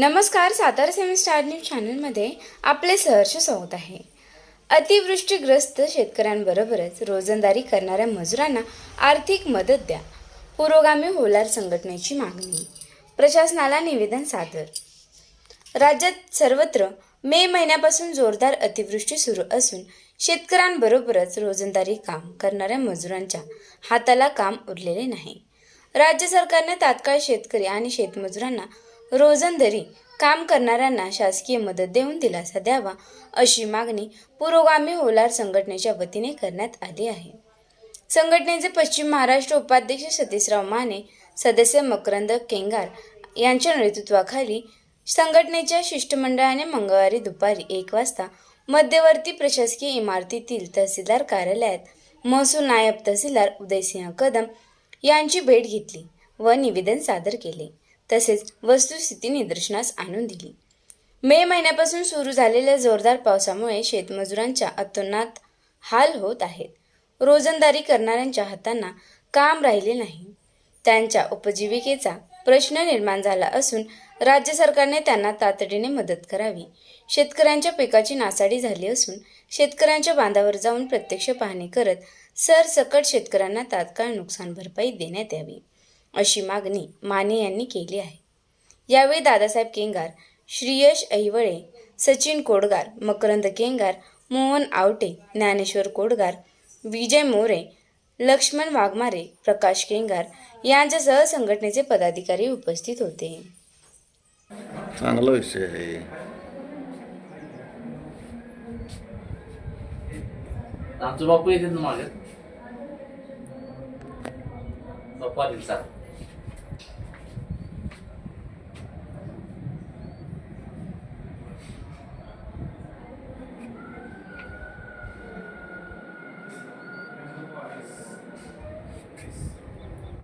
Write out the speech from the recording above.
नमस्कार सातारा सेवन star news चॅनलमध्ये आपले सहर्ष स्वागत आहे. अतिवृष्टीग्रस्त शेतकऱ्यांबरोबरच रोजंदारी करणाऱ्या मजुरांना आर्थिक मदत द्या. पुरोगामी होलार संघटनेची मागणी. प्रशासनाला निवेदन सादर. राज्यात सर्वत्र मे महिन्यापासून जोरदार अतिवृष्टी सुरू असून शेतकऱ्यांबरोबरच रोजंदारी काम करणाऱ्या मजुरांच्या हाताला काम उरलेले नाही. राज्य सरकारने तात्काळ शेतकरी आणि शेतमजुरांना रोजंदरी काम करणाऱ्यांना शासकीय मदत देऊन दिलासा द्यावा अशी मागणी पुरोगामी होलार संघटनेच्या वतीने करण्यात आली आहे. संघटनेचे पश्चिम महाराष्ट्र उपाध्यक्ष सतीशराव माने सदस्य मकरंद केंगार यांच्या नेतृत्वाखाली संघटनेच्या शिष्टमंडळाने मंगळवारी दुपारी एक वाजता मध्यवर्ती प्रशासकीय इमारतीतील तहसीलदार कार्यालयात महसूल नायब तहसीलदार उदयसिंह कदम यांची भेट घेतली व निवेदन सादर केले. तसेच वस्तुस्थिती निदर्शनास आणून दिली. मे महिन्यापासून सुरू झालेल्या जोरदार पावसामुळे शेतमजुरांच्या अतोनात हाल होत आहेत. रोजंदारी करणाऱ्यांच्या हातांना काम राहिले नाही. त्यांच्या उपजीविकेचा प्रश्न निर्माण झाला असून राज्य सरकारने त्यांना तातडीने मदत करावी. शेतकऱ्यांच्या पिकाची नासाडी झाली असून शेतकऱ्यांच्या बांधावर जाऊन प्रत्यक्ष पाहणी करत सरसकट शेतकऱ्यांना तात्काळ नुकसान भरपाई देण्यात यावी. अशी मागणी माने यांनी केली आहे. यावेळी दादासाहेब केंगार श्रीयश ऐवळे सचिन कोडगार मकरंद केंगार मोहन आवटे ज्ञानेश्वर कोडगार विजय मोरे लक्ष्मण वाघमारे प्रकाश केंगार यांच्यासह संघटनेचे पदाधिकारी उपस्थित होते. चांगला विषय आहे. आमचं बापू येते मागे. बापू आले चा